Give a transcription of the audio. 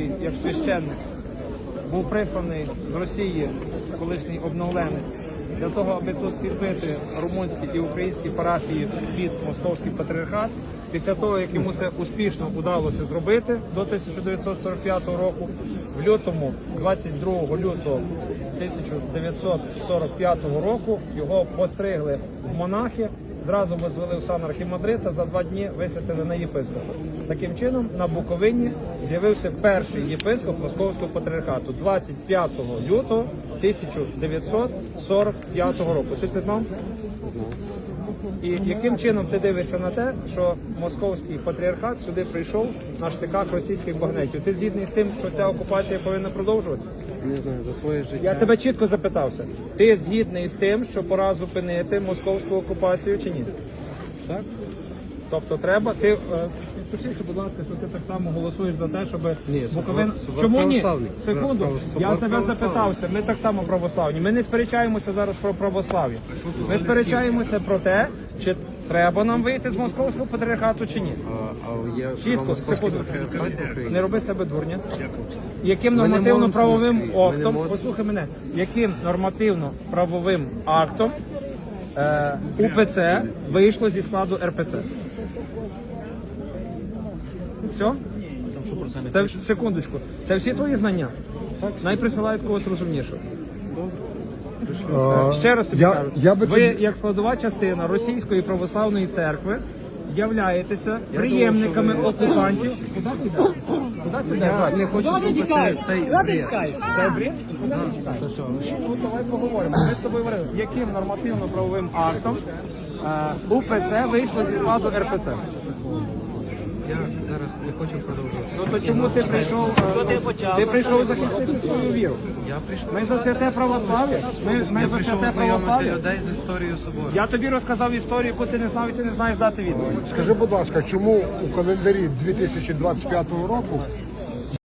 Московський, як священник, був присланий з Росії, колишній обновленець, для того, аби тут підбити румунські і українські парафії під московський патріархат. Після того, як йому це успішно вдалося зробити до 1945 року, в лютому, 22 лютого 1945 року, його постригли в монахи, зразу возвели в сан архімандрита, за два дні висвятили на єпископа. Таким чином, на Буковині з'явився перший єпископ Московського патріархату 25 лютого 1945 року. Ти це знав? Знав. І яким чином ти дивишся на те, що московський патріархат сюди прийшов на штиках російських багнетів? Ти згідний з тим, що ця окупація повинна продовжуватися? Не знаю, за своє життя. Я тебе чітко запитався. Ти згідний з тим, що пора зупинити московську окупацію чи ні? Так? Тобто треба, ти е, підпишися, будь ласка, що ти так само голосуєш за те, щоб Ні, Буковина. собор- собор Чому ні? православний. Секунду, Право- собор я з тебе православний. запитався. Ми так само православні. Ми не сперечаємося зараз про православ'я. Ми сперечаємося про те, чи треба нам вийти з московського патріархату чи ні. А, а є Чітко, секунду. Не роби себе дурня. Яким нормативно-правовим актом, послухай мене, яким нормативно-правовим актом е, УПЦ вийшло зі складу РПЦ? Все? Це секундочку. Це всі твої знання? Най присилають когось розумнішого. Е, Ще раз тобі я- кажу, я би ви як складова частина Російської православної церкви являєтеся приємниками окупантів. Куди ти йдеш? Куди ти йдеш? Я не хочу слухати цей бред. Це бред? Куди ти тікаєш? Ну давай поговоримо. Ми з тобою говорили, яким нормативно-правовим актом е, УПЦ вийшло зі складу РПЦ? Я зараз не хочу продовжувати. Ну то чому ти прийшов? е, Ти прийшов захистити свою віру. Я прийшов, Ми за святе православ'я. Ми, ми я за прийшов святе знайомити православ'я. людей з історією собору. Я тобі розказав історію, яку ти не знав і ти не знаєш дати відповідь. Скажи, будь ласка, чому у календарі 2025 року